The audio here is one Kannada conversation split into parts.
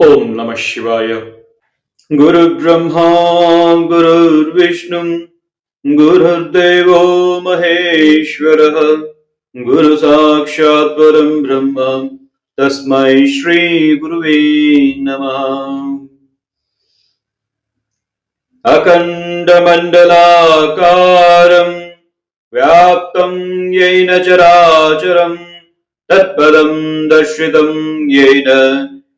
ओम नमः शिवाय। गुरु ब्रह्मा गुरुर्विष्णु, गुरुर्देव महेश्वर गुरु साक्षात परम ब्रह्म। तस्म श्री गुरुवे नमः। अखंड मंडलाकारं व्याप्तं येन चराचरं, तत्पदं दर्शितं येन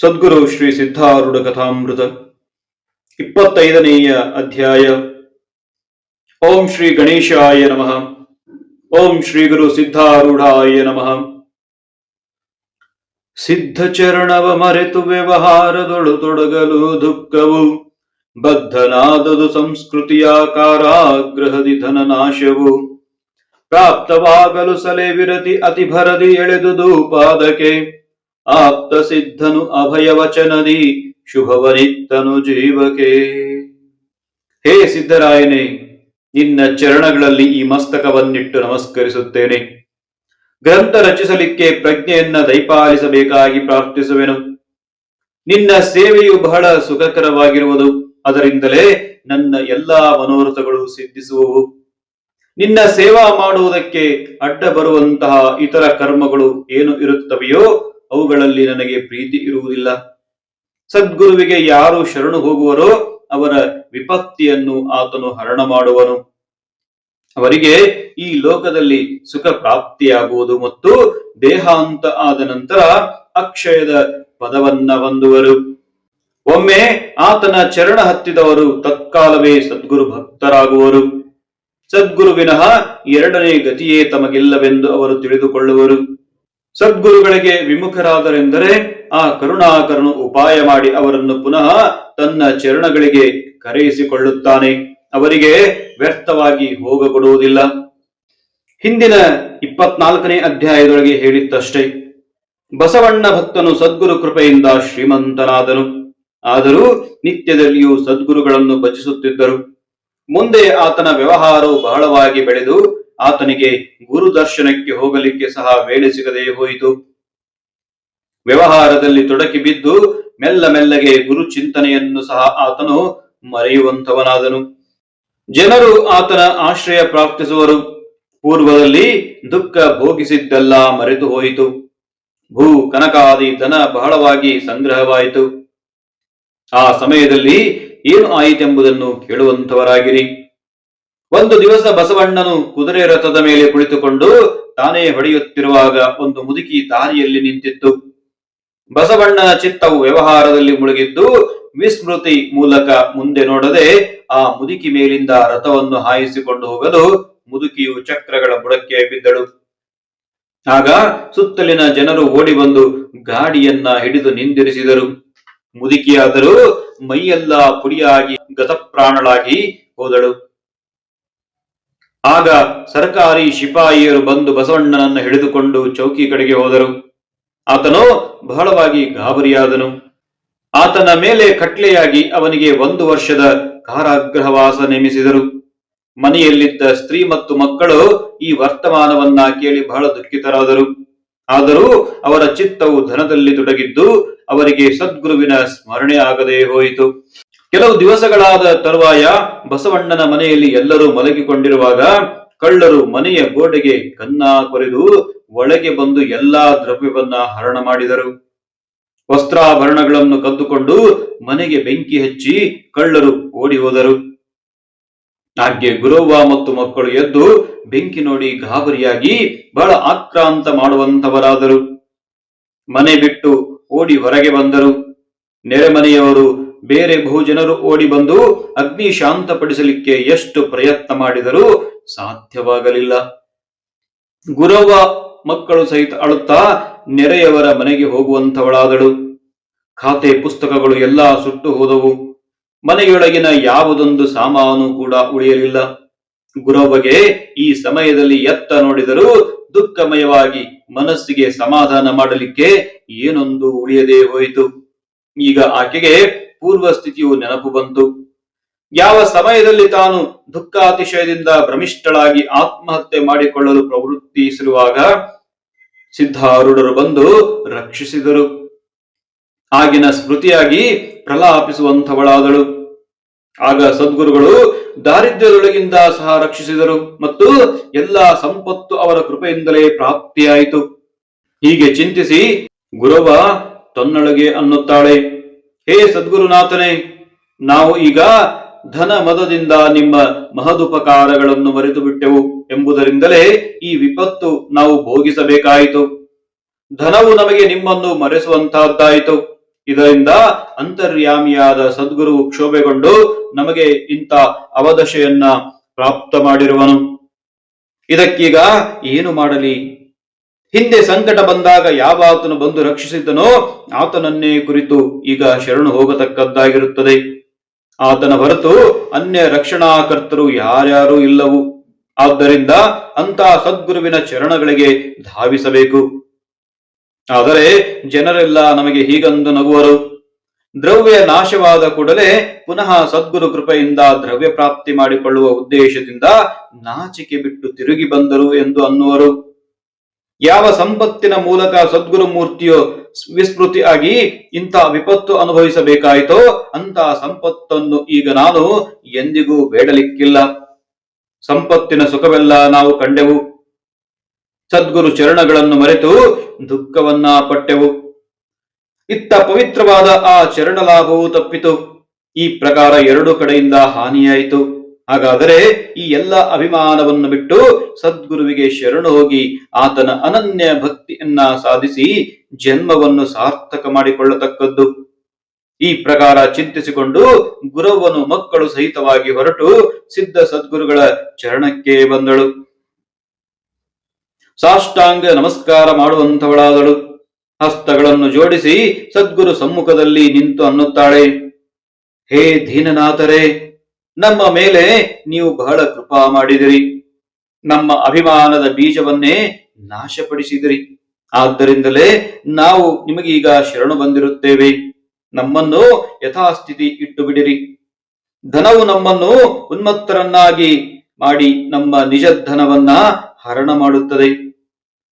ಸದ್ಗುರು ಶ್ರೀ ಸಿದ್ಧಾರೂಢ ಕಥಾಮೃತ. ಇಪ್ಪತ್ತೈದನೆಯ ಅಧ್ಯಾಯ. ಓಂ ಶ್ರೀ ಗಣೇಶಾಯ ನಮಃ. ಓಂ ಶ್ರೀ ಗುರು ಸಿದ್ಧಾರೂಢಾಯ ನಮಃ. ಸಿದ್ಧಚರಣವ ಮರೆತು ವ್ಯವಹಾರದೊಳು ತೊಡಗಲು ದುಃಖವು. ಬದ್ಧನಾದದು ಸಂಸ್ಕೃತಿಯ ಕಾರಾಗ್ರಹದಿ ಧನನಾಶವು. ಪ್ರಾಪ್ತವಾಗಲು ಸಲೆ ವಿರತಿ ಅತಿ ಭರದಿ ಎಳೆದುದು ಪಾದಕ್ಕೆ ಆಪ್ತ ಸಿದ್ಧನು ಅಭಯ ವಚನದಿ ಶುಭವನಿತ್ತನು ಜೀವಕೆ ಹೇ ಸಿದ್ಧರಾಯನೇ ನಿನ್ನ ಚರಣಗಳಲ್ಲಿ ಈ ಮಸ್ತಕವನ್ನಿಟ್ಟು ನಮಸ್ಕರಿಸುತ್ತೇನೆ. ಗ್ರಂಥ ರಚಿಸಲಿಕ್ಕೆ ಪ್ರಜ್ಞೆಯನ್ನ ದಯಪಾಲಿಸಬೇಕಾಗಿ ಪ್ರಾರ್ಥಿಸುವೆನು. ನಿನ್ನ ಸೇವೆಯು ಬಹಳ ಸುಖಕರವಾಗಿರುವುದು, ಅದರಿಂದಲೇ ನನ್ನ ಎಲ್ಲಾ ಮನೋರಥಗಳು ಸಿದ್ಧಿಸುವವು. ನಿನ್ನ ಸೇವಾ ಮಾಡುವುದಕ್ಕೆ ಅಡ್ಡ ಬರುವಂತಹ ಇತರ ಕರ್ಮಗಳು ಏನು ಇರುತ್ತವೆಯೋ ಅವುಗಳಲ್ಲಿ ನನಗೆ ಪ್ರೀತಿ ಇರುವುದಿಲ್ಲ. ಸದ್ಗುರುವಿಗೆ ಯಾರು ಶರಣು ಹೋಗುವರೋ ಅವರ ವಿಪತ್ತಿಯನ್ನು ಆತನು ಹರಣ ಮಾಡುವನು. ಅವರಿಗೆ ಈ ಲೋಕದಲ್ಲಿ ಸುಖ ಪ್ರಾಪ್ತಿಯಾಗುವುದು ಮತ್ತು ದೇಹಾಂತ ಆದ ನಂತರ ಅಕ್ಷಯದ ಪದವನ್ನ ಹೊಂದುವರು. ಒಮ್ಮೆ ಆತನ ಚರಣ ಹತ್ತಿದವರು ತತ್ಕಾಲವೇ ಸದ್ಗುರು ಭಕ್ತರಾಗುವರು. ಸದ್ಗುರು ವಿನಃ ಎರಡನೇ ಗತಿಯೇ ತಮಗಿಲ್ಲವೆಂದು ಅವರು ತಿಳಿದುಕೊಳ್ಳುವರು. ಸದ್ಗುರುಗಳಿಗೆ ವಿಮುಖರಾದರೆಂದರೆ ಆ ಕರುಣಾಕರನು ಉಪಾಯ ಮಾಡಿ ಅವರನ್ನು ಪುನಃ ತನ್ನ ಚರಣಗಳಿಗೆ ಕರೆಯಿಸಿಕೊಳ್ಳುತ್ತಾನೆ. ಅವರಿಗೆ ವ್ಯರ್ಥವಾಗಿ ಹೋಗಕೊಡುವುದಿಲ್ಲ ಹಿಂದಿನ ಇಪ್ಪತ್ನಾಲ್ಕನೇ ಅಧ್ಯಾಯದೊಳಗೆ ಹೇಳಿತ್ತಷ್ಟೇ ಬಸವಣ್ಣ ಭಕ್ತನು ಸದ್ಗುರು ಕೃಪೆಯಿಂದ ಶ್ರೀಮಂತನಾದನು. ಆದರೂ ನಿತ್ಯದಲ್ಲಿಯೂ ಸದ್ಗುರುಗಳನ್ನು ಭಜಿಸುತ್ತಿದ್ದರು. ಮುಂದೆ ಆತನ ವ್ಯವಹಾರವು ಬಹಳವಾಗಿ ಬೆಳೆದು ಆತನಿಗೆ ಗುರು ದರ್ಶನಕ್ಕೆ ಹೋಗಲಿಕ್ಕೆ ಸಹ ವೇಳೆ ಸಿಗದೆ ಹೋಯಿತು. ವ್ಯವಹಾರದಲ್ಲಿ ತೊಡಕಿ ಬಿದ್ದು ಮೆಲ್ಲ ಮೆಲ್ಲಗೆ ಗುರು ಚಿಂತನೆಯನ್ನು ಸಹ ಆತನು ಮರೆಯುವಂತವನಾದನು ಜನರು ಆತನ ಆಶ್ರಯ ಪ್ರಾಪ್ತಿಸುವರು. ಪೂರ್ವದಲ್ಲಿ ದುಃಖ ಭೋಗಿಸಿದ್ದೆಲ್ಲ ಮರೆತು ಹೋಯಿತು. ಭೂ ಕನಕಾದಿ ಧನ ಬಹಳವಾಗಿ ಸಂಗ್ರಹವಾಯಿತು. ಆ ಸಮಯದಲ್ಲಿ ಏನು ಆಯಿತೆಂಬುದನ್ನು ಕೇಳುವಂತವರಾಗಿರಿ ಒಂದು ದಿವಸ ಬಸವಣ್ಣನು ಕುದುರೆ ರಥದ ಮೇಲೆ ಕುಳಿತುಕೊಂಡು ತಾನೇ ಹೊಡೆಯುತ್ತಿರುವಾಗ ಒಂದು ಮುದುಕಿ ದಾರಿಯಲ್ಲಿ ನಿಂತಿತ್ತು. ಬಸವಣ್ಣನ ಚಿತ್ತವು ವ್ಯವಹಾರದಲ್ಲಿ ಮುಳುಗಿದ್ದು, ವಿಸ್ಮೃತಿ ಮೂಲಕ ಮುಂದೆ ನೋಡದೆ ಆ ಮುದುಕಿ ಮೇಲಿಂದ ರಥವನ್ನು ಹಾಯಿಸಿಕೊಂಡು ಹೋಗಲು ಮುದುಕಿಯು ಚಕ್ರಗಳ ಬುಡಕ್ಕೆ ಬಿದ್ದಳು. ಆಗ ಸುತ್ತಲಿನ ಜನರು ಓಡಿ ಬಂದು ಗಾಡಿಯನ್ನ ಹಿಡಿದು ನಿಂದಿರಿಸಿದರು. ಮುದುಕಿಯಾದರೂ ಮೈಯೆಲ್ಲ ಪುಡಿಯಾಗಿ ಗತಪ್ರಾಣಳಾಗಿ ಹೋದಳು. ಆಗ ಸರ್ಕಾರಿ ಶಿಪಾಯಿಯರು ಬಂದು ಬಸವಣ್ಣನನ್ನು ಹಿಡಿದುಕೊಂಡು ಚೌಕಿ ಕಡೆಗೆ ಹೋದರು. ಆತನು ಬಹಳವಾಗಿ ಗಾಬರಿಯಾದನು. ಆತನ ಮೇಲೆ ಕಟ್ಲೆಯಾಗಿ ಅವನಿಗೆ ಒಂದು ವರ್ಷದ ಕಾರಾಗ್ರಹವಾಸ ನೇಮಿಸಿದರು. ಮನೆಯಲ್ಲಿದ್ದ ಸ್ತ್ರೀ ಮತ್ತು ಮಕ್ಕಳು ಈ ವರ್ತಮಾನವನ್ನ ಕೇಳಿ ಬಹಳ ದುಃಖಿತರಾದರು. ಆದರೂ ಅವರ ಚಿತ್ತವು ಧನದಲ್ಲಿ ತೊಡಗಿದ್ದು ಅವರಿಗೆ ಸದ್ಗುರುವಿನ ಸ್ಮರಣೆ ಆಗದೇ ಹೋಯಿತು. ಕೆಲವು ದಿವಸಗಳಾದ ತರುವಾಯ ಬಸವಣ್ಣನ ಮನೆಯಲ್ಲಿ ಎಲ್ಲರೂ ಮಲಗಿಕೊಂಡಿರುವಾಗ ಕಳ್ಳರು ಮನೆಯ ಗೋಡೆಗೆ ಕನ್ನ ಕೊರೆದು ಒಳಗೆ ಬಂದು ಎಲ್ಲಾ ದ್ರವ್ಯವನ್ನ ಹರಣ ಮಾಡಿದರು. ವಸ್ತ್ರಾಭರಣಗಳನ್ನು ಕದ್ದುಕೊಂಡು ಮನೆಗೆ ಬೆಂಕಿ ಹಚ್ಚಿ ಕಳ್ಳರು ಓಡಿ ಹೋದರು. ಹಾಗೆ ಗುರವ್ವ ಮತ್ತು ಮಕ್ಕಳು ಎದ್ದು ಬೆಂಕಿ ನೋಡಿ ಗಾಬರಿಯಾಗಿ ಬಹಳ ಆಕ್ರಾಂತ ಮಾಡುವಂತವರಾದರು ಮನೆ ಬಿಟ್ಟು ಓಡಿ ಹೊರಗೆ ಬಂದರು. ನೆರೆಮನೆಯವರು ಬೇರೆ ಬಹುಜನರು ಓಡಿ ಬಂದು ಅಗ್ನಿ ಶಾಂತಪಡಿಸಲಿಕ್ಕೆ ಎಷ್ಟು ಪ್ರಯತ್ನ ಮಾಡಿದರೂ ಸಾಧ್ಯವಾಗಲಿಲ್ಲ. ಗುರವ್ವ ಮಕ್ಕಳು ಸಹಿತ ಅಳುತ್ತಾ ನೆರೆಯವರ ಮನೆಗೆ ಹೋಗುವಂಥವಳಾದಳು. ಖಾತೆ ಪುಸ್ತಕಗಳು ಎಲ್ಲಾ ಸುಟ್ಟು ಹೋದವು. ಮನೆಯೊಳಗಿನ ಯಾವುದೊಂದು ಸಾಮಾನು ಕೂಡ ಉಳಿಯಲಿಲ್ಲ. ಗುರವ್ವಗೆ ಈ ಸಮಯದಲ್ಲಿ ಎತ್ತ ನೋಡಿದರೂ ದುಃಖಮಯವಾಗಿ ಮನಸ್ಸಿಗೆ ಸಮಾಧಾನ ಮಾಡಲಿಕ್ಕೆ ಏನೊಂದು ಉಳಿಯದೇ ಹೋಯಿತು. ಈಗ ಆಕೆಗೆ ಪೂರ್ವ ಸ್ಥಿತಿಯು ನೆನಪು ಬಂತು. ಯಾವ ಸಮಯದಲ್ಲಿ ತಾನು ದುಃಖಾತಿಶಯದಿಂದ ಭ್ರಮಿಷ್ಠಳಾಗಿ ಆತ್ಮಹತ್ಯೆ ಮಾಡಿಕೊಳ್ಳಲು ಪ್ರವೃತ್ತಿಸಿರುವಾಗ ಸಿದ್ಧಾರೂಢರು ಬಂದು ರಕ್ಷಿಸಿದರು. ಆಗಿನ ಸ್ಮೃತಿಯಾಗಿ ಪ್ರಲಾಪಿಸುವಂಥವಳಾದಳು. ಆಗ ಸದ್ಗುರುಗಳು ದಾರಿದ್ರ್ಯದೊಳಗಿಂದ ಸಹ ರಕ್ಷಿಸಿದರು ಮತ್ತು ಎಲ್ಲ ಸಂಪತ್ತು ಅವರ ಕೃಪೆಯಿಂದಲೇ ಪ್ರಾಪ್ತಿಯಾಯಿತು. ಹೀಗೆ ಚಿಂತಿಸಿ ಗುರವ ತನ್ನೊಳಗೆ ಅನ್ನುತ್ತಾಳೆ. ಹೇ ಸದ್ಗುರುನಾಥನೇ, ನಾವು ಈಗ ಧನ ಮದದಿಂದ ನಿಮ್ಮ ಮಹದುಪಕಾರಗಳನ್ನು ಮರೆತು ಬಿಟ್ಟೆವು ಎಂಬುದರಿಂದಲೇ ಈ ವಿಪತ್ತು ನಾವು ಭೋಗಿಸಬೇಕಾಯಿತು. ಧನವು ನಮಗೆ ನಿಮ್ಮನ್ನು ಮರೆಸುವಂತಹದ್ದಾಯಿತು. ಇದರಿಂದ ಅಂತರ್ಯಾಮಿಯಾದ ಸದ್ಗುರು ಕ್ಷೋಭೆಗೊಂಡು ನಮಗೆ ಇಂಥ ಅವದಶೆಯನ್ನ ಪ್ರಾಪ್ತ ಮಾಡಿರುವನು. ಇದಕ್ಕೀಗ ಏನು ಮಾಡಲಿ? ಹಿಂದೆ ಸಂಕಟ ಬಂದಾಗ ಯಾವ ಆತನು ಬಂದು ರಕ್ಷಿಸಿದ್ದನೋ ಆತನನ್ನೇ ಕುರಿತು ಈಗ ಶರಣು ಹೋಗತಕ್ಕದ್ದಾಗಿರುತ್ತದೆ. ಆತನ ಹೊರತು ಅನ್ಯ ರಕ್ಷಣಾಕರ್ತರು ಯಾರ್ಯಾರೂ ಇಲ್ಲವು. ಆದ್ದರಿಂದ ಅಂತ ಸದ್ಗುರುವಿನ ಚರಣಗಳಿಗೆ ಧಾವಿಸಬೇಕು. ಆದರೆ ಜನರೆಲ್ಲ ನಮಗೆ ಹೀಗಂದು ನಗುವರು. ದ್ರವ್ಯ ನಾಶವಾದ ಕೂಡಲೇ ಪುನಃ ಸದ್ಗುರು ಕೃಪೆಯಿಂದ ದ್ರವ್ಯ ಪ್ರಾಪ್ತಿ ಮಾಡಿಕೊಳ್ಳುವ ಉದ್ದೇಶದಿಂದ ನಾಚಿಕೆ ಬಿಟ್ಟು ತಿರುಗಿ ಬಂದರು ಎಂದು ಅನ್ನುವರು. ಯಾವ ಸಂಪತ್ತಿನ ಮೂಲಕ ಸದ್ಗುರು ಮೂರ್ತಿಯು ವಿಸ್ಮೃತಿ ಆಗಿ ಇಂಥ ವಿಪತ್ತು ಅನುಭವಿಸಬೇಕಾಯಿತೋ ಅಂತ ಸಂಪತ್ತನ್ನು ಈಗ ನಾನು ಎಂದಿಗೂ ಬೇಡಲಿಕ್ಕಿಲ್ಲ. ಸಂಪತ್ತಿನ ಸುಖವೆಲ್ಲ ನಾವು ಕಂಡೆವು. ಸದ್ಗುರು ಚರಣಗಳನ್ನು ಮರೆತು ದುಃಖವನ್ನ ಪಟ್ಟೆವು. ಇತ್ತ ಪವಿತ್ರವಾದ ಆ ಚರಣ ಲಾಭವು ತಪ್ಪಿತು. ಈ ಪ್ರಕಾರ ಎರಡು ಕಡೆಯಿಂದ ಹಾನಿಯಾಯಿತು. ಹಾಗಾದರೆ ಈ ಎಲ್ಲ ಅಭಿಮಾನವನ್ನು ಬಿಟ್ಟು ಸದ್ಗುರುವಿಗೆ ಶರಣು ಹೋಗಿ ಆತನ ಅನನ್ಯ ಭಕ್ತಿಯನ್ನ ಸಾಧಿಸಿ ಜನ್ಮವನ್ನು ಸಾರ್ಥಕ ಮಾಡಿಕೊಳ್ಳತಕ್ಕದ್ದು. ಈ ಪ್ರಕಾರ ಚಿಂತಿಸಿಕೊಂಡು ಗುರುವನು ಮಕ್ಕಳು ಸಹಿತವಾಗಿ ಹೊರಟು ಸಿದ್ಧ ಸದ್ಗುರುಗಳ ಚರಣಕ್ಕೆ ಬಂದಳು. ಸಾಷ್ಟಾಂಗ ನಮಸ್ಕಾರ ಮಾಡುವಂಥವಳಾದಳು. ಹಸ್ತಗಳನ್ನು ಜೋಡಿಸಿ ಸದ್ಗುರು ಸಮ್ಮುಖದಲ್ಲಿ ನಿಂತು ಅನ್ನುತ್ತಾಳೆ. ಹೇ ದೀನನಾಥರೇ ನಮ್ಮ ಮೇಲೆ ನೀವು ಬಹಳ ಕೃಪಾ ಮಾಡಿದಿರಿ. ನಮ್ಮ ಅಭಿಮಾನದ ಬೀಜವನ್ನೇ ನಾಶಪಡಿಸಿದಿರಿ. ಆದ್ದರಿಂದಲೇ ನಾವು ನಿಮಗೀಗ ಶರಣು ಬಂದಿರುತ್ತೇವೆ. ನಮ್ಮನ್ನು ಯಥಾಸ್ಥಿತಿ ಇಟ್ಟು ಬಿಡಿರಿ ಧನವು ನಮ್ಮನ್ನು ಉನ್ಮತ್ತರನ್ನಾಗಿ ಮಾಡಿ ನಮ್ಮ ನಿಜ ಧನವನ್ನ ಹರಣ ಮಾಡುತ್ತದೆ.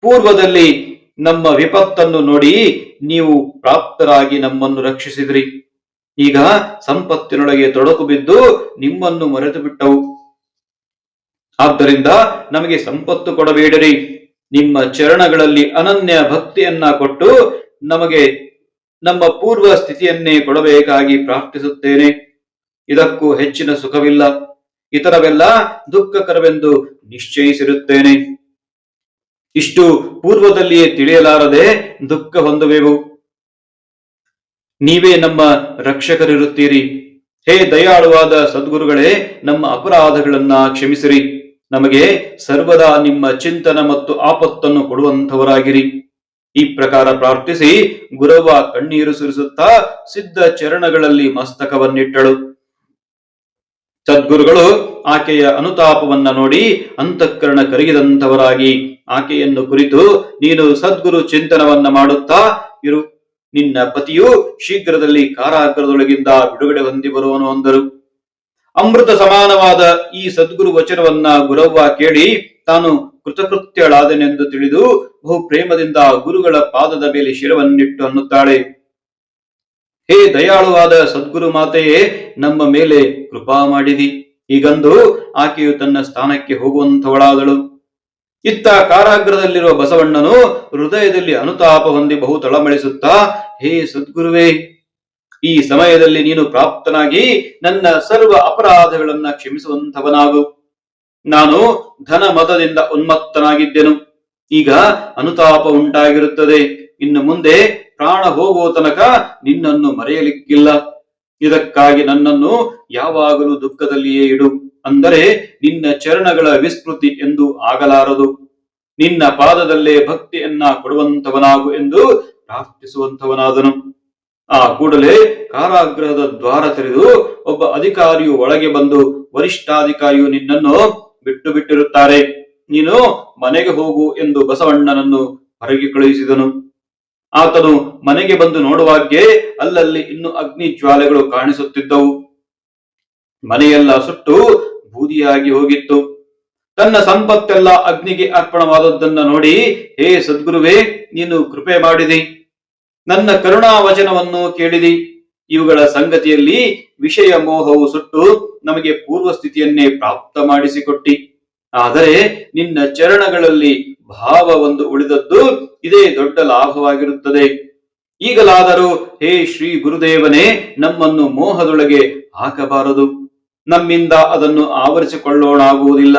ಪೂರ್ವದಲ್ಲಿ ನಮ್ಮ ವಿಪತ್ತನ್ನು ನೋಡಿ ನೀವು ಪ್ರಾಪ್ತರಾಗಿ ನಮ್ಮನ್ನು ರಕ್ಷಿಸಿದ್ರಿ. ಈಗ ಸಂಪತ್ತಿನೊಳಗೆ ತೊಡಕು ಬಿದ್ದು ನಿಮ್ಮನ್ನು ಮರೆತು ಬಿಟ್ಟವು. ಆದ್ದರಿಂದ ನಮಗೆ ಸಂಪತ್ತು ಕೊಡಬೇಡರಿ. ನಿಮ್ಮ ಚರಣಗಳಲ್ಲಿ ಅನನ್ಯ ಭಕ್ತಿಯನ್ನ ಕೊಟ್ಟು ನಮಗೆ ನಮ್ಮ ಪೂರ್ವ ಸ್ಥಿತಿಯನ್ನೇ ಕೊಡಬೇಕಾಗಿ ಪ್ರಾರ್ಥಿಸುತ್ತೇನೆ. ಇದಕ್ಕೂ ಹೆಚ್ಚಿನ ಸುಖವಿಲ್ಲ. ಇತರವೆಲ್ಲ ದುಃಖಕರವೆಂದು ನಿಶ್ಚಯಿಸಿರುತ್ತೇನೆ. ಇಷ್ಟು ಪೂರ್ವದಲ್ಲಿಯೇ ತಿಳಿಯಲಾರದೆ ದುಃಖ ಹೊಂದುವೆವು. ನೀವೇ ನಮ್ಮ ರಕ್ಷಕರಿರುತ್ತೀರಿ. ಹೇ ದಯಾಳುವಾದ ಸದ್ಗುರುಗಳೇ, ನಮ್ಮ ಅಪರಾಧಗಳನ್ನ ಕ್ಷಮಿಸಿರಿ. ನಮಗೆ ಸರ್ವದಾ ನಿಮ್ಮ ಚಿಂತನ ಮತ್ತು ಆಪತ್ತನ್ನು ಕೊಡುವಂಥವರಾಗಿರಿ. ಈ ಪ್ರಕಾರ ಪ್ರಾರ್ಥಿಸಿ ಗುರವ ಕಣ್ಣೀರು ಸುರಿಸುತ್ತಾ ಸಿದ್ಧ ಚರಣಗಳಲ್ಲಿ ಮಸ್ತಕವನ್ನಿಟ್ಟಳು. ಸದ್ಗುರುಗಳು ಆಕೆಯ ಅನುತಾಪವನ್ನ ನೋಡಿ ಅಂತಃಕರಣ ಕರಗಿದಂಥವರಾಗಿ ಆಕೆಯನ್ನು ಕುರಿತು, ನೀನು ಸದ್ಗುರು ಚಿಂತನವನ್ನ ಮಾಡುತ್ತಾ ಇರು. ನಿನ್ನ ಪತಿಯು ಶೀಘ್ರದಲ್ಲಿ ಕಾರಾಗ್ರದೊಳಗಿಂದ ಬಿಡುಗಡೆ ಹೊಂದಿ ಬರುವನು ಅಂದರು. ಅಮೃತ ಸಮಾನವಾದ ಈ ಸದ್ಗುರು ವಚನವನ್ನ ಗುರವ್ವ ಕೇಳಿ ತಾನು ಕೃತಕೃತ್ಯಳಾದನೆಂದು ತಿಳಿದು ಬಹು ಪ್ರೇಮದಿಂದ ಗುರುಗಳ ಪಾದದ ಮೇಲೆ ಶಿರವನ್ನಿಟ್ಟು ಅನ್ನುತ್ತಾಳೆ. ಹೇ ದಯಾಳುವಾದ ಸದ್ಗುರು ಮಾತೆಯೇ, ನಮ್ಮ ಮೇಲೆ ಕೃಪಾ ಮಾಡಿದಿ. ಹೀಗಂದು ಆಕೆಯು ತನ್ನ ಸ್ಥಾನಕ್ಕೆ ಹೋಗುವಂತವಳಾದಳು ಇತ್ತ ಕಾರಾಗ್ರದಲ್ಲಿರುವ ಬಸವಣ್ಣನು ಹೃದಯದಲ್ಲಿ ಅನುತಾಪ ಹೊಂದಿ ಬಹು ತಳಮಳಿಸುತ್ತಾ, ಹೇ ಸದ್ಗುರುವೇ, ಈ ಸಮಯದಲ್ಲಿ ನೀನು ಪ್ರಾಪ್ತನಾಗಿ ನನ್ನ ಸರ್ವ ಅಪರಾಧಗಳನ್ನ ಕ್ಷಮಿಸುವಂತವನಾಗು ನಾನು ಧನ ಮತದಿಂದ ಉನ್ಮತ್ತನಾಗಿದ್ದೆನು. ಈಗ ಅನುತಾಪ ಉಂಟಾಗಿರುತ್ತದೆ. ಇನ್ನು ಮುಂದೆ ಪ್ರಾಣ ಹೋಗುವ ತನಕ ನಿನ್ನನ್ನು ಮರೆಯಲಿಕ್ಕಿಲ್ಲ. ಇದಕ್ಕಾಗಿ ನನ್ನನ್ನು ಯಾವಾಗಲೂ ದುಃಖದಲ್ಲಿಯೇ ಇಡು. ಅಂದರೆ ನಿನ್ನ ಚರಣಗಳ ವಿಸ್ತೃತಿ ಎಂದು ಆಗಲಾರದು. ನಿನ್ನ ಪಾದದಲ್ಲೇ ಭಕ್ತಿಯನ್ನ ಕೊಡುವಂತವನಾಗು ಎಂದು ಪ್ರಾರ್ಥಿಸುವಂತವನಾದನು ಆ ಕೂಡಲೇ ಕಾರಾಗೃಹದ ದ್ವಾರ ತೆರೆದು ಒಬ್ಬ ಅಧಿಕಾರಿಯು ಒಳಗೆ ಬಂದು ವರಿಷ್ಠಾಧಿಕಾರಿಯು ನಿನ್ನನ್ನು ಬಿಟ್ಟು ಬಿಟ್ಟಿರುತ್ತಾರೆ ನೀನು ಮನೆಗೆ ಹೋಗು ಎಂದು ಬಸವಣ್ಣನನ್ನು ಹೊರಗೆ ಕಳುಹಿಸಿದನು. ಆತನು ಮನೆಗೆ ಬಂದು ನೋಡುವಾಗೆ ಅಲ್ಲಲ್ಲಿ ಇನ್ನು ಅಗ್ನಿ ಜ್ವಾಲೆಗಳು ಕಾಣಿಸುತ್ತಿದ್ದವು. ಮನೆಯೆಲ್ಲ ಸುಟ್ಟು ಬೂದಿಯಾಗಿ ಹೋಗಿತ್ತು. ತನ್ನ ಸಂಪತ್ತೆಲ್ಲ ಅಗ್ನಿಗೆ ಅರ್ಪಣವಾದದ್ದನ್ನ ನೋಡಿ, ಹೇ ಸದ್ಗುರುವೇ, ನೀನು ಕೃಪೆ ಮಾಡಿದಿ. ನನ್ನ ಕರುಣಾ ವಚನವನ್ನು ಕೇಳಿದಿ. ಇವುಗಳ ಸಂಗತಿಯಲ್ಲಿ ವಿಷಯ ಮೋಹವು ಸುಟ್ಟು ನಮಗೆ ಪೂರ್ವ ಸ್ಥಿತಿಯನ್ನೇ ಪ್ರಾಪ್ತ ಮಾಡಿಸಿಕೊಟ್ಟಿ. ಆದರೆ ನಿನ್ನ ಚರಣಗಳಲ್ಲಿ ಭಾವ ಒಂದು ಉಳಿದದ್ದು ಇದೇ ದೊಡ್ಡ ಲಾಭವಾಗಿರುತ್ತದೆ. ಈಗಲಾದರೂ ಹೇ ಶ್ರೀ ಗುರುದೇವನೇ, ನಮ್ಮನ್ನು ಮೋಹದೊಳಗೆ ಹಾಕಬಾರದು. ನಮ್ಮಿಂದ ಅದನ್ನು ಆವರಿಸಿಕೊಳ್ಳೋಣಾಗುವುದಿಲ್ಲ.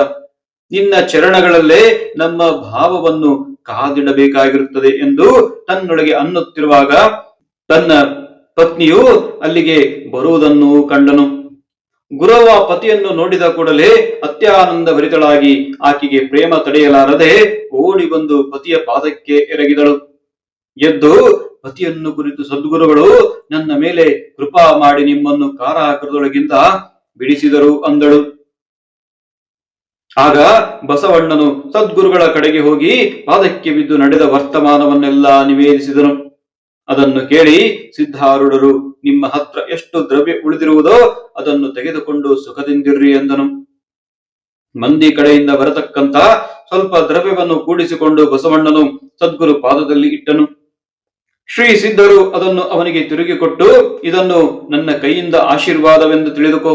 ನಿನ್ನ ಚರಣಗಳಲ್ಲೇ ನಮ್ಮ ಭಾವವನ್ನು ಕಾದಿಡಬೇಕಾಗಿರುತ್ತದೆ ಎಂದು ತನ್ನೊಳಗೆ ಅನ್ನುತ್ತಿರುವಾಗ ತನ್ನ ಪತ್ನಿಯು ಅಲ್ಲಿಗೆ ಬರುವುದನ್ನು ಕಂಡನು. ಗುರವ ಪತಿಯನ್ನು ನೋಡಿದ ಕೂಡಲೇ ಅತ್ಯಾನಂದ ಭರಿತಳಾಗಿ ಆಕೆಗೆ ಪ್ರೇಮ ತಡೆಯಲಾರದೆ ಓಡಿ ಬಂದು ಪತಿಯ ಪಾದಕ್ಕೆ ಎರಗಿದಳು. ಎದ್ದು ಪತಿಯನ್ನು ಕುರಿತು ಸದ್ಗುರುಗಳು ನನ್ನ ಮೇಲೆ ಕೃಪಾ ಮಾಡಿ ನಿಮ್ಮನ್ನು ಕಾರಾಗೃಹದೊಳಗಿಂದ ಬಿಡಿಸಿದರು ಅಂದಳು. ಆಗ ಬಸವಣ್ಣನು ಸದ್ಗುರುಗಳ ಕಡೆಗೆ ಹೋಗಿ ಪಾದಕ್ಕೆ ಬಿದ್ದು ನಡೆದ ವರ್ತಮಾನವನ್ನೆಲ್ಲ ನಿವೇದಿಸಿದನು. ಅದನ್ನು ಕೇಳಿ ಸಿದ್ಧಾರೂಢರು, ನಿಮ್ಮ ಹತ್ರ ಎಷ್ಟು ದ್ರವ್ಯ ಉಳಿದಿರುವುದೋ ಅದನ್ನು ತೆಗೆದುಕೊಂಡು ಸುಖದಿಂದಿರ್ರಿ ಎಂದನು. ಮಂದಿ ಕಡೆಯಿಂದ ಬರತಕ್ಕಂತ ಸ್ವಲ್ಪ ದ್ರವ್ಯವನ್ನು ಕೂಡಿಸಿಕೊಂಡು ಬಸವಣ್ಣನು ಸದ್ಗುರು ಪಾದದಲ್ಲಿ ಇಟ್ಟನು. ಶ್ರೀ ಸಿದ್ಧರು ಅದನ್ನು ಅವನಿಗೆ ತಿರುಗಿಕೊಟ್ಟು, ಇದನ್ನು ನನ್ನ ಕೈಯಿಂದ ಆಶೀರ್ವಾದವೆಂದು ತಿಳಿದುಕೋ.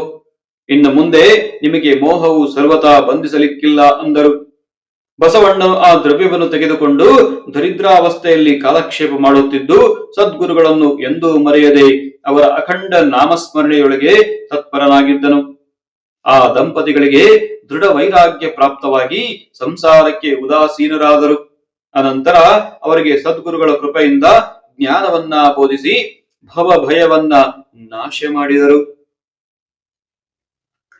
ಇನ್ನು ಮುಂದೆ ನಿಮಗೆ ಮೋಹವು ಸರ್ವತಾ ಬಂಧಿಸಲಿಕ್ಕಿಲ್ಲ ಅಂದರು. ಬಸವಣ್ಣ ಆ ದ್ರವ್ಯವನ್ನು ತೆಗೆದುಕೊಂಡು ದರಿದ್ರಾವಸ್ಥೆಯಲ್ಲಿ ಕಾಲಕ್ಷೇಪ ಮಾಡುತ್ತಿದ್ದು, ಸದ್ಗುರುಗಳನ್ನು ಎಂದೂ ಮರೆಯದೆ ಅವರ ಅಖಂಡ ನಾಮಸ್ಮರಣೆಯೊಳಗೆ ತತ್ಪರನಾಗಿದ್ದನು ಆ ದಂಪತಿಗಳಿಗೆ ದೃಢ ವೈರಾಗ್ಯ ಪ್ರಾಪ್ತವಾಗಿ ಸಂಸಾರಕ್ಕೆ ಉದಾಸೀನರಾದರು. ಅನಂತರ ಅವರಿಗೆ ಸದ್ಗುರುಗಳ ಕೃಪೆಯಿಂದ ಜ್ಞಾನವನ್ನ ಬೋಧಿಸಿ ಭವ ಭಯವನ್ನ ನಾಶ ಮಾಡಿದರು.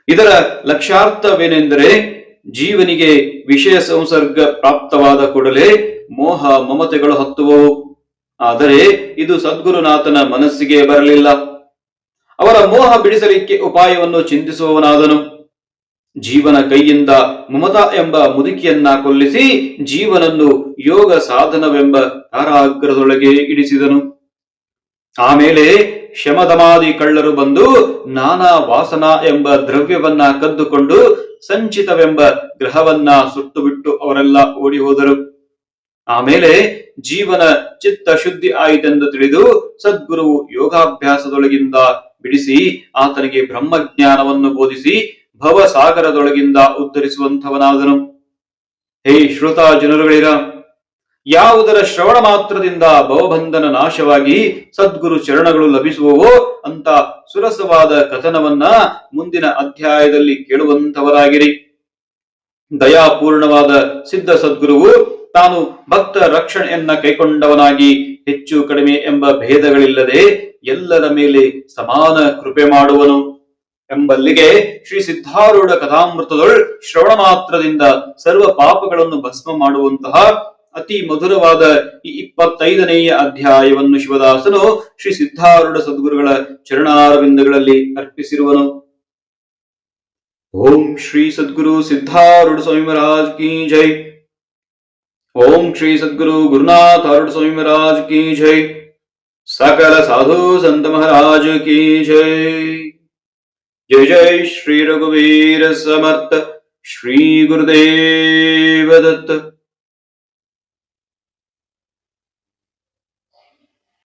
ಇದರ ಲಕ್ಷ್ಯಾರ್ಥವೇನೆಂದರೆ ಜೀವನಿಗೆ ವಿಷಯ ಸಂಸರ್ಗ ಪ್ರಾಪ್ತವಾದ ಕೂಡಲೇ ಮೋಹ ಮಮತೆಗಳು ಹತ್ತುವವು. ಆದರೆ ಇದು ಸದ್ಗುರುನಾಥನ ಮನಸ್ಸಿಗೆ ಬರಲಿಲ್ಲ. ಅವರ ಮೋಹ ಬಿಡಿಸಲಿಕ್ಕೆ ಉಪಾಯವನ್ನು ಚಿಂತಿಸುವವನಾದನು. ಜೀವನ ಕೈಯಿಂದ ಮಮತಾ ಎಂಬ ಮುದುಕಿಯನ್ನ ಕೊಲ್ಲಿಸಿ ಜೀವನನ್ನು ಯೋಗ ಸಾಧನವೆಂಬ ಕಾರಾಗ್ರದೊಳಗೆ ಇಡಿಸಿದನು. ಆಮೇಲೆ ಶಮದಮಾದಿ ಕಳ್ಳರು ಬಂದು ನಾನಾ ವಾಸನ ಎಂಬ ದ್ರವ್ಯವನ್ನ ಕದ್ದುಕೊಂಡು ಸಂಚಿತವೆಂಬ ಗ್ರಹವನ್ನ ಸುಟ್ಟು ಬಿಟ್ಟು ಅವರೆಲ್ಲ ಓಡಿ ಹೋದರು. ಆಮೇಲೆ ಜೀವನ ಚಿತ್ತ ಶುದ್ಧಿ ಆಯಿತೆಂದು ತಿಳಿದು ಸದ್ಗುರು ಯೋಗಾಭ್ಯಾಸದೊಳಗಿಂದ ಬಿಡಿಸಿ ಆತನಿಗೆ ಬ್ರಹ್ಮಜ್ಞಾನವನ್ನು ಬೋಧಿಸಿ ಭವಸಾಗರದೊಳಗಿಂದ ಉದ್ಧರಿಸುವಂಥವನಾದನು. ಹೇ ಶ್ರೋತಾ ಜನರುಗಳಿರ ಯಾವುದರ ಶ್ರವಣ ಮಾತ್ರದಿಂದ ಭವಬಂಧನ ನಾಶವಾಗಿ ಸದ್ಗುರು ಚರಣಗಳು ಲಭಿಸುವವೋ ಅಂತ ಸುರಸವಾದ ಕಥನವನ್ನ ಮುಂದಿನ ಅಧ್ಯಾಯದಲ್ಲಿ ಕೇಳುವಂತವರಾಗಿರಿ ದಯಾಪೂರ್ಣವಾದ ಸಿದ್ಧ ಸದ್ಗುರುವು ತಾನು ಭಕ್ತ ರಕ್ಷಣೆಯನ್ನ ಕೈಕೊಂಡವನಾಗಿ ಹೆಚ್ಚು ಕಡಿಮೆ ಎಂಬ ಭೇದಗಳಿಲ್ಲದೆ ಎಲ್ಲರ ಮೇಲೆ ಸಮಾನ ಕೃಪೆ ಮಾಡುವನು. ಎಂಬಲ್ಲಿಗೆ ಶ್ರೀ ಸಿದ್ಧಾರೂಢ ಕಥಾಮೃತದೊಳ್ ಶ್ರವಣ ಮಾತ್ರದಿಂದ ಸರ್ವ ಪಾಪಗಳನ್ನು ಭಸ್ಮ ಮಾಡುವಂತಹ ಅತಿ ಮಧುರವಾದ ಈ ಇಪ್ಪತ್ತೈದನೆಯ ಅಧ್ಯಾಯವನ್ನು ಶಿವದಾಸನು ಶ್ರೀ ಸಿದ್ಧಾರೂಢ ಸದ್ಗುರುಗಳ ಚರಣಾರವಿಂದಗಳಲ್ಲಿ ಅರ್ಪಿಸಿರುವನು. ಓಂ ಶ್ರೀ ಸದ್ಗುರು ಸಿದ್ಧಾರೂಢ ಸ್ವಾಮಿ ಮಹಾರಾಜ್ ಕಿ ಜೈ. ಓಂ ಶ್ರೀ ಸದ್ಗುರು ಗುರುನಾಥ ಅರುಣ ಸ್ವಾಮಿ ಮಹಾರಾಜ್ ಕಿ ಜೈ. ಸಕಲ ಸಾಧು ಸಂತ ಮಹಾರಾಜ ಕಿ ಜೈ. ಜೈ ಜೈ ಶ್ರೀ ರಘುವೀರ ಸಮರ್ಥ ಶ್ರೀ ಗುರುದೇವ ದತ್ತ.